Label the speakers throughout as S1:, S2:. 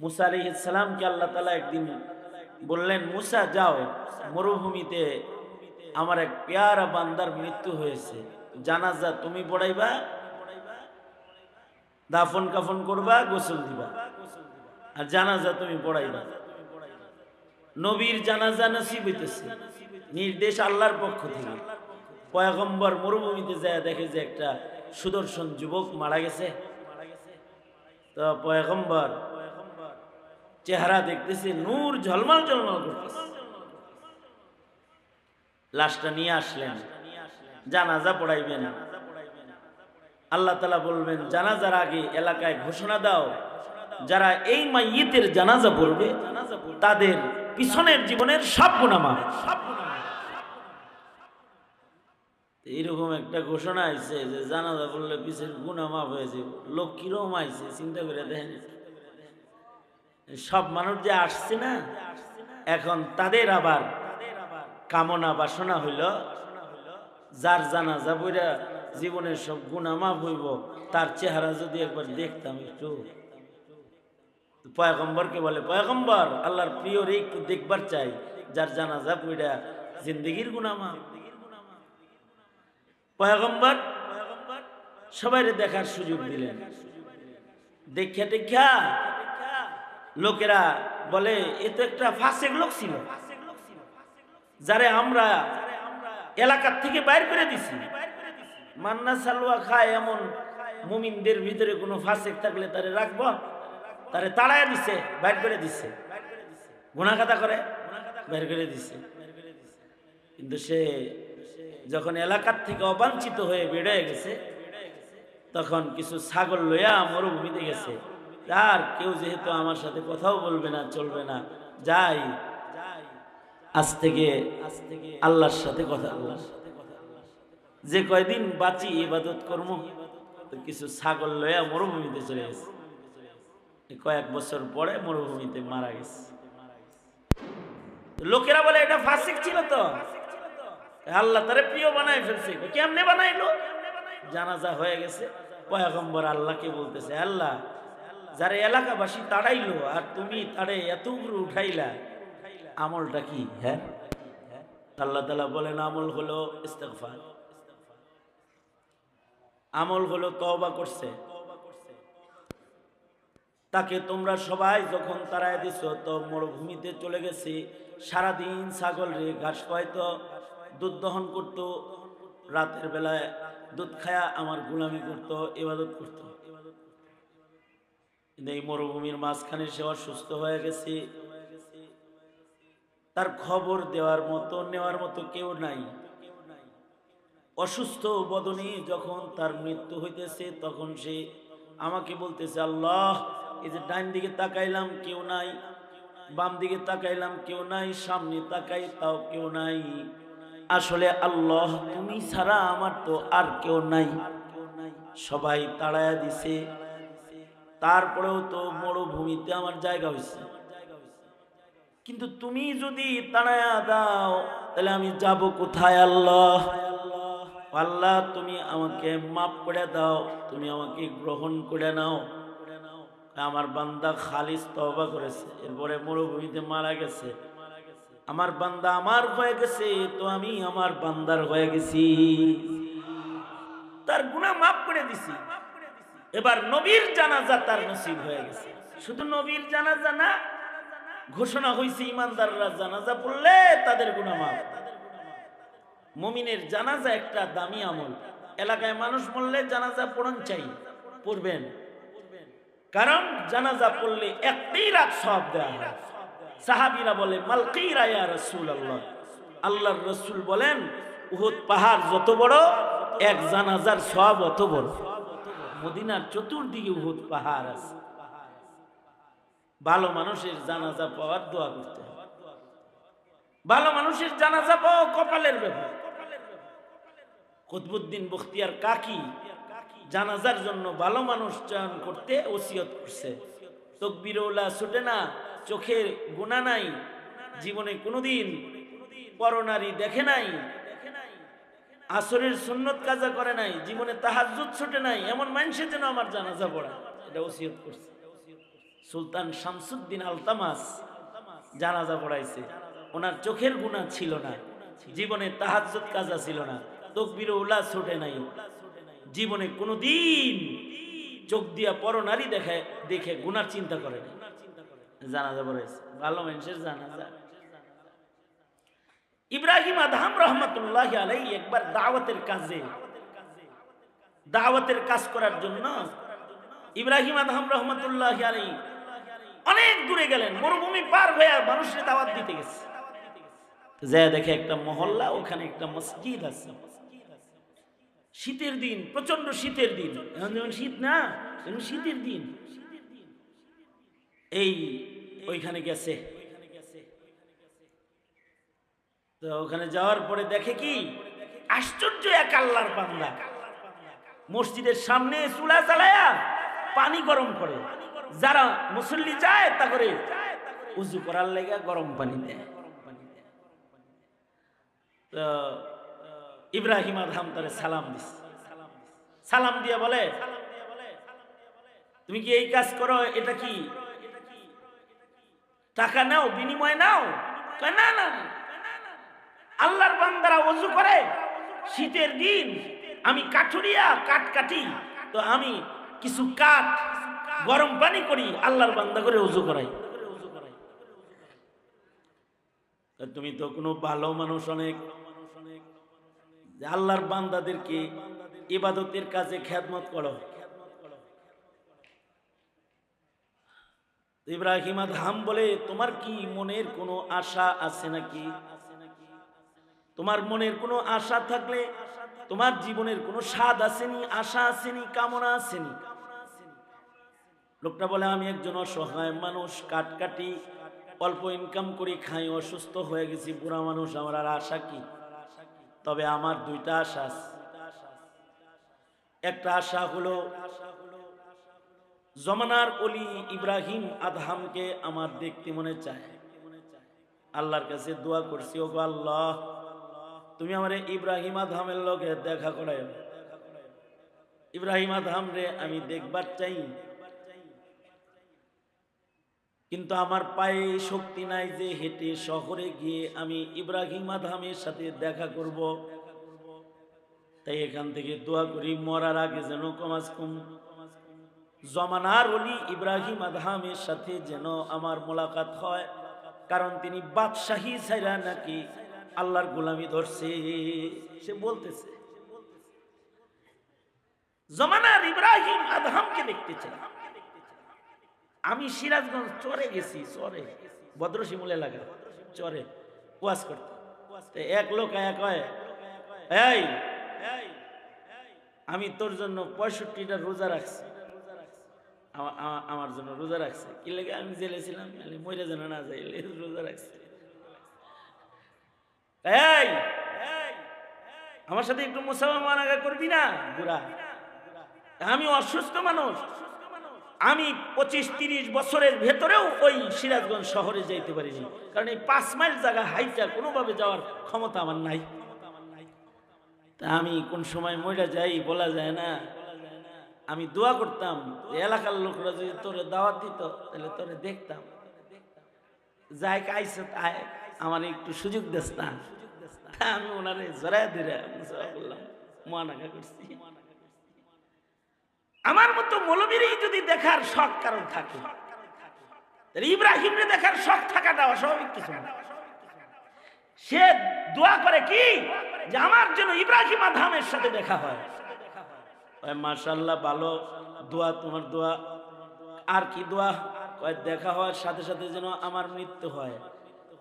S1: মুসা আলি ইসলামকে আল্লাহ তালা একদিন বললেন, মুসা, যাও, মরুভূমিতে আমার এক পেয়ারা বান্দার মৃত্যু হয়েছে। জানাজা তুমি পড়াইবা, দাফন কাফন করবা, গোসল দিবা। আর জানাজা তুমি পড়াইবা। নবীর জানাজা নসিব হইতেছে। নির্দেশ আল্লাহর পক্ষ থেকে। পয়গম্বর মরুভূমিতে যায়, দেখে যে একটা সুদর্শন যুবক মারা গেছে। তো পয়গম্বর চেহারা দেখতেছে, নূর ঝলমল ঝলমল করতেছে। লাশটা নিয়ে আসলেন, জানাজা পড়াইবেন। আল্লাহ তালা বলবেন, জানাজার আগে এলাকায় ঘোষণা দাও, যারা এই মাইয়েতের জানাজা পড়বে, তাদের পিছনের জীবনের সব গুণামা এইরকম একটা ঘোষণা আইছে যে, জানাজা পড়লে পিছের গুণামা হয়েছে লোক কীরকম আইছে, চিন্তা করে দেখেন। সব মানুষ যে আসছে না, এখন তাদের আবার কামনা বাসনা হইল, যার জানাজা বইরা জীবনের সব গুণা মাফ হইব, তার চেহারা যদি একবার দেখতাম একটু। পয়গম্বরকে বলে, পয়গম্বর, আল্লাহর প্রিয় রে, একটু দেখবার চাই, যার জানাজা বইরা জিন্দগির গুণা মাফ। পয়গম্বর সবাই দেখার সুযোগ দিলেন। দেখা দেখা লোকেরা বলে, এ তো একটা ফাঁসের লোক ছিল, যারে আমরা এলাকার থেকে বাইর করে দিছি। মান্না সালুয়া খায় এমন মুমিনদের ভিতরে কোনো ফাঁসেক থাকলে তারে রাখব, তারে তাড়ায় দিছে, বাইর করে দিছে। গুণাখাতা করে, বাইর করে দিছে। কিন্তু সে যখন এলাকার থেকে অবাঞ্ছিত হয়ে বেড়ে গেছে, তখন কিছু ছাগল লইয়া মরুভূমিতে গেছে। আর কেউ যেহেতু আমার সাথে কথাও বলবে না, চলবে না, যাই। আজ থেকে আজ থেকে আল্লাহর সাথে কথা আল্লাহর সাথে কথা যে কয়দিন বাঁচি, ইবাদত কর্ম কিছু ছাগল লইয়া মরুভূমিতে চলে গেছে। কয়েক বছর পরে মরুভূমিতে মারা গেছে। লোকেরা বলে, এটা ফাসিক ছিল তো। আল্লাহ তারে প্রিয় বানাই ফেলছে। কেমনে বানাইলো? জানাজা হয়ে গেছে। পয়াগম্বর আল্লাহকে বলতেছে, আল্লাহ যারা এলাকাবাসী তাড়াইলো আর তুমি তারে এত উপরে উঠাইলা, আমলটা কি হ্যাঁ? আল্লাহ তালা বলেন, আমল হলো ইস্তেগফার। আমল হলো তওবা করছে। তাকে তোমরা সবাই যখন তারায় দিছ, তো মরুভূমিতে চলে গেছে। সারাদিন ছাগল রে, ঘাস খাইতো দুধ দহন করতো, রাতের বেলায় দুধ খায়া আমার গুলামি করতো, ইবাদত করতো। কিন্তু এই মরুভূমির মাঝখানে সে অসুস্থ হয়ে গেছে। তার খবর দেওয়ার মতো, নেওয়ার মতো কেউ নাই। অসুস্থ বদনে যখন তার মৃত্যু হইতেছে, তখন সে আমাকে বলতেছে, আল্লাহ, এই যে ডান দিকে তাকাইলাম, কেউ নাই। বাম দিকে তাকাইলাম, কেউ নাই। সামনে তাকাই, তাও কেউ নাই। আসলে আল্লাহ, তুমি ছাড়া আমার তো আর কেউ নাই। সবাই তাড়ায়া দিছে। তারপরেও তো মরুভূমিতে আমার জায়গা হয়েছে কিন্তু তুমি যদি তাড়ায়া দাও, তাহলে আমি যাব কোথায় আল্লাহ? আল্লাহ, তুমি আমাকে মাফ করে দাও, তুমি আমাকে গ্রহণ করে নাও। আমার বান্দা খালিস তবা করেছে, এরপরে মরুভূমিতে মারা গেছে। আমার বান্দা আমার হয়ে গেছে, তো আমি আমার বান্দার হয়ে গেছি। তার গুণা মাফ করে দিছি। এবার নবীর জানাজা তার নসিব হয়ে গেছে। শুধু নবীর জানাজা না, ঘোষণা হয়েছে ইমানদাররা জানাজা পড়লে তাদের গুণা মাফ। মমিনের জানাজা একটা দামি আমল। এলাকায় মানুষ মরলে জানাজা পড়ন চাই, পড়বেন। কারণ জানাজা পড়লে একটাই রাত সব দেওয়া হয়। সাহাবিরা বলে মালকিরা ইয়া রসুল আল্লাহ আল্লাহর রসুল বলেন, উহুদ পাহাড় যত বড়, এক জানাজার সব অত বড়। মদিনার চতুর্দিকে উহুদ পাহাড় আছে। ভালো মানুষের জানাজা পাওয়ার দোয়া করতে হবে। ভালো মানুষের জানাজা পাওয়া কপালের ব্যাপার কুতবুদ্দিন বখতিয়ার কাকি জানাজার জন্য ভালো মানুষ চয়ন করতে ওসিয়ত করছে। তকবিরওলা ছুটে না, চোখের গুণা নাই, জীবনে কোনোদিন পরনারী দেখে নাই আসরের সুন্নত কাজা করে নাই, জীবনে তাহাজুদ ছুটে নাই, এমন মানুষের যেন আমার জানাজা পড়া। এটা ওসিয়ত করছে। সুলতান শামসুদ্দিন আলতামাস জানাজা পড়াইছে। ওনার চোখের গুণা ছিল না, জীবনে তাহাজ্জুদ কাজা ছিল না, তকবির উল্লাস ছুটে নাই। জীবনে কোনো দিন চোখ দিয়া পরনারী দেখে দেখে গুনার চিন্তা করে না জানাজা পড়াইছে। ভালো মানুষের জানাজা। ইব্রাহিম আদহাম রহমতুল্লাহ আলাই একবার দাওয়াতের কাজে, দাওয়াতের কাজ করার জন্য ইব্রাহিম আদহাম রহমতুল্লাহ আলাই অনেক দূরে গেলেন, মরুভূমি পার হয়ে আর মানুষের দাওয়াত দিতে গেছে। যা দেখে একটা মহল্লা, ওখানে একটা মসজিদ আছে। শীতের দিন প্রচণ্ড শীতের দিন। এখন যেমন শীত না এখন শীতের দিন। এই ওইখানে গেছে। তো ওখানে যাওয়ার পরে দেখে কি? আশ্চর্য এক আল্লাহর বান্দা। মসজিদের সামনে চুলা চালায়া পানি গরম করে। যারা মুসল্লি যায় তা করে উজু করার লেগে গরম পানি দেয়। তো ইব্রাহিম আদহাম তারে সালাম দিস সালাম দিয়ে বলে, তুমি কি এই কাজ করো? এটা কি? টাকা নাও, বিনিময় নাও? না না। আল্লাহর বান্দারা অজু করে, শীতের দিন আমি কাঠুরিয়া কাঠ কাটি, তো আমি কিছু কাঠ গরম পানি করি, আল্লাহর বান্দা করে উজু করাই। তুমি তো কোনো ভালো মানুষ অনেক। আল্লাহর বান্দাদেরকে ইবাদতের কাজে খ্যাতমত করো। ইব্রাহিম আদহাম বলে, তোমার কি মনের কোনো আশা আছে নাকি? তোমার মনের কোনো আশা থাকলে, তোমার জীবনের কোনো স্বাদ আসেনি, আশা আসেনি, কামনা আসেনি। লোকটা বলে, আমি একজন অসহায় মানুষ কাট কাটি অল্প ইনকাম করি, খাই, অসুস্থ হয়ে গেছি, বুড়া মানুষ, আমার আর আশা কি? তবে আমার দুইটা আশা। একটা আশা হলো, জমানার অলি ইব্রাহিম আদহামকে আমার দেখতে মনে চায়। আল্লাহর কাছে দোয়া করছি ও গো আল্লাহ তুমি আমার ইব্রাহিম আদহামের লোকে দেখা করায় ইব্রাহিম আদহাম রে, আমি দেখবার চাই। কিন্তু আমার পায়ে শক্তি নাই যে হেঁটে শহরে গিয়ে আমি ইব্রাহিম আদহামের সাথে দেখা করব। তাই এখান থেকে দোয়া করি, মরার আগে যেন কমাস কম। জমানার অলি ইব্রাহিম আদহামের সাথে যেন আমার মোলাকাত হয়, কারণ তিনি বাদশাহী ছাইরা নাকি আল্লাহর গোলামি ধরছে। সে বলতেছে, জমানার ইব্রাহিম আদহামকে দেখতে চাই। আমি সিরাজগঞ্জ চরে গেছি, চরে। ভদ্রশিমুল এলাকা চরে। ওয়াজ করতে। এক লোক এক আমি তোর জন্য পঁয়ষট্টিটা রোজা রাখছি। আমা- আমা- আমার জন্য রোজা রাখছে। কি লেগে আমি জেলে ছিলাম মরে যেন না যাই, রোজা রাখছে। এই, আমার সাথে একটু মুসাফা করবি না, বুড়া? আমি অসুস্থ মানুষ। আমি পঁচিশ তিরিশ বছরের ভেতরেও ওই সিরাজগঞ্জ শহরে যাইতে পারিনি। কারণ এই পাঁচ মাইল জায়গা হাইটা কোনোভাবে যাওয়ার ক্ষমতা আমার নাই। তা আমি কোন সময় মরে যাই বলা যায় না। আমি দোয়া করতাম এলাকার লোকরা যদি তোরে দাওয়াত দিত, তাহলে তোরে দেখতাম। যাই কাইছে তাই, আমার একটু সুযোগ দেস না আমি ওনারে করছি। আমার মতো মৌলবীরই যদি দেখার শখ কারণ থাকে ইব্রাহিমরে দেখার শখ থাকাটা অস্বাভাবিক কিছু না। সে দোয়া করে কি? যে আমার জন্য ইব্রাহিম আধামের সাথে দেখা হয়। মাশাল্লাহ ভালো, দোয়া তোমার দোয়া। আর কি দোয়া? দেখা হওয়ার সাথে সাথে যেন আমার মৃত্যু হয়।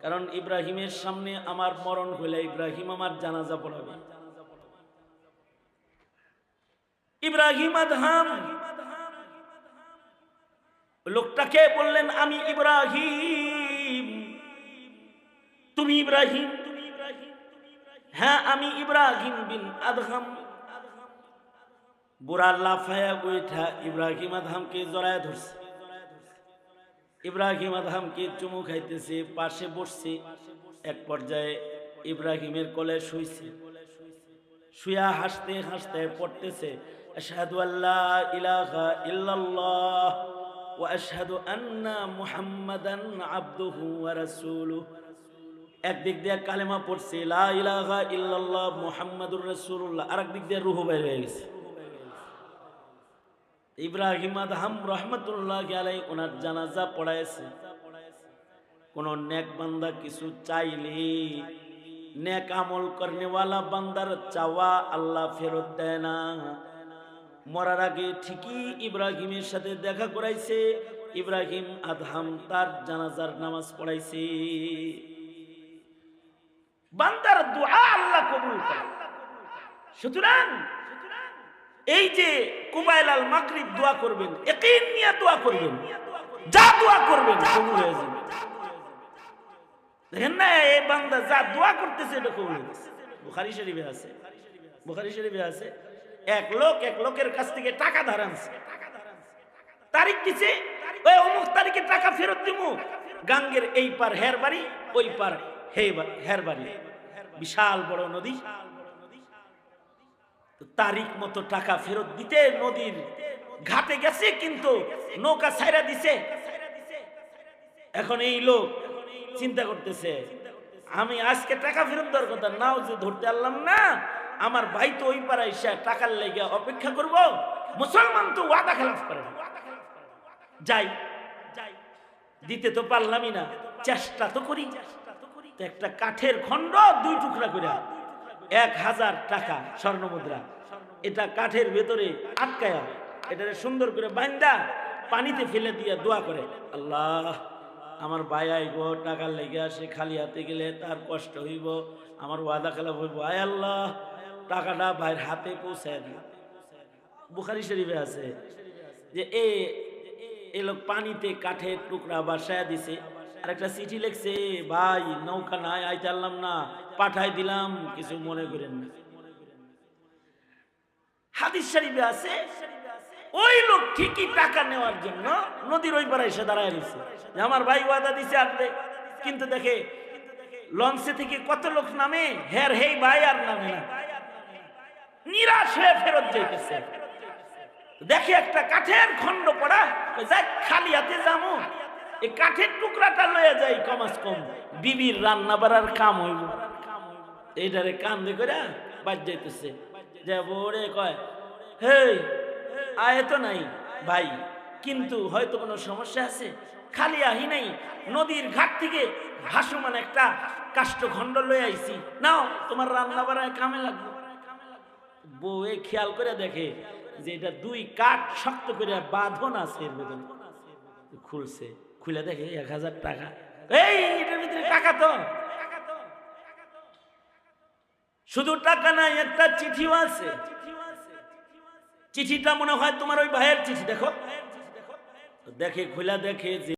S1: কারণ ইব্রাহিমের সামনে আমার মরণ হইলে ইব্রাহিম আমার জানাজা পড়াবে। ইব্রাহিম আদহাম। লোকটাকে বললেন, আমি ইব্রাহিম। তুমি ইব্রাহিম? হ্যাঁ আমি ইব্রাহিম বিন আদহাম। বুড়া লাফায়া উঠা ইব্রাহিম আদহামকে জড়ায় ধরছে। ইব্রাহিম আদহামকে চুমু খাইতেছে, পাশে বসছে। এক পর্যায়ে ইব্রাহিমের কলে শুইছে। শুয়া হাসতে হাসতে পড়তেছে ইলাহা ইল্লাল্লাহ একদিক দিয়ে কালেমা পড়ছে, লা ইলাহা ইল্লাল্লাহ আরেক দিক দিয়ে রুহু বের হয়ে গেছে। ইব্রাহিম আদহাম রহমতুল্লাহ আলাই ওনার জানাজা পড়াইছে। কোন নেক বান্দা কিছু চাইলে, নেক আমল করনেওয়ালা বান্দার চাওয়া আল্লাহ ফেরত দেয় না। মরার আগে ঠিকই ইব্রাহিমের সাথে দেখা করাইছে, ইব্রাহিম আদহাম তার জানাজার নামাজ পড়াইছে। বান্দার দোয়া আল্লাহ কবুল করে। সুতরাং এই যে কুবাইল আল মাকরিব দোয়া করবেন একিন নিয়ে দোয়া করবেন যা দোয়া করবেন কবুল হয়ে যাবে। দেখেন না এই বান্দা যা দোয়া করতেছে এটা কবুল বুখারি শরীফে আছে বুখারি শরীফে আছে এক লোক এক লোকের কাছ থেকে টাকা ধার আনছে। তারিখ দিছে ওই অমুক তারিখে টাকা ফেরত দিব। গাঙ্গের এই পার হের বাড়ি ওই পার হে হের বাড়ি বিশাল বড় নদী। তারিখ মতো টাকা ফেরত দিতে নদীর ঘাটে গেছে, কিন্তু নৌকা ছাইরা দিছে। এখন এই লোক চিন্তা করতেছে, আমি আজকে টাকা ফেরত দেওয়ার কথা, নাও যে ধরতে পারলাম না, আমার ভাই তো ওই পাড়ায় এসে টাকার লেগে অপেক্ষা করব। মুসলমান তো ওয়াদা খেলাফ করে। না। যাই, দিতে তো পারলামই না, চেষ্টা তো করি। একটা কাঠের খণ্ড দুই টুকরা করে এক হাজার টাকা স্বর্ণ মুদ্রা। এটা কাঠের ভেতরে আটকায়া এটা সুন্দর করে বান্দা পানিতে ফেলে দিয়ে দোয়া করে। আল্লাহ, আমার ভাই আইব টাকার লেগে আসে, খালি হাতে গেলে তার কষ্ট হইব, আমার ওয়াদা খেলা হইব। আয় আল্লাহ, টাকাটা ভাইয়ের হাতে পৌঁছায় দিও। বুখারি শরীফে আছে যে এ লোক পানিতে কাঠের টুকরা বাসায় দিছে। আর একটা চিঠি লিখছে, ভাই নৌকা নাই আইতে পারলাম না পাঠাই দিলাম। কিছু মনে করেন না। হাদিস শরীফে আছে, ওই লোক ঠিকই টাকা নেওয়ার জন্য নদীর ওই পারে এসে দাঁড়ায় রয়েছে। আমার ভাই ওয়াদা দিছে আসবে। কিন্তু দেখে, লঞ্চে থেকে কত লোক নামে, হের হেই ভাই আর নামে না। নিরাশ হয়ে ফেরত যাইতেছে। দেখে একটা কাঠের খণ্ড পড়া যাই খালি হাতে যাব এই কাঠের টুকরাটা লয়ে যাই কমাস কম। বিবির রান্না বাড়ার কাম হইব। এইটারে কান দিয়ে করে বাজ যাইতেছে যে বড়ে কয় হে আয় তো নাই ভাই, কিন্তু হয়তো কোনো সমস্যা আছে? খালি আহি নাই, নদীর ঘাট থেকে ভাসমান একটা কাষ্ঠখণ্ড লয়ে আইছি। নাও, তোমার রান্না বাড়ায় কামে লাগবে। বউ এ খেয়াল করে দেখে যে এটা দুই কাঠ শক্ত করে বাঁধন আছে খুলছে। খুলে দেখে এক হাজার টাকা। এই, এটার ভিতরে টাকা তো। শুধু টাকা নাই, একটা চিঠিও আছে। চিঠিটা মনে হয় তোমার ওই ভাইয়ের চিঠি, দেখো। দেখে, খুলে দেখে যে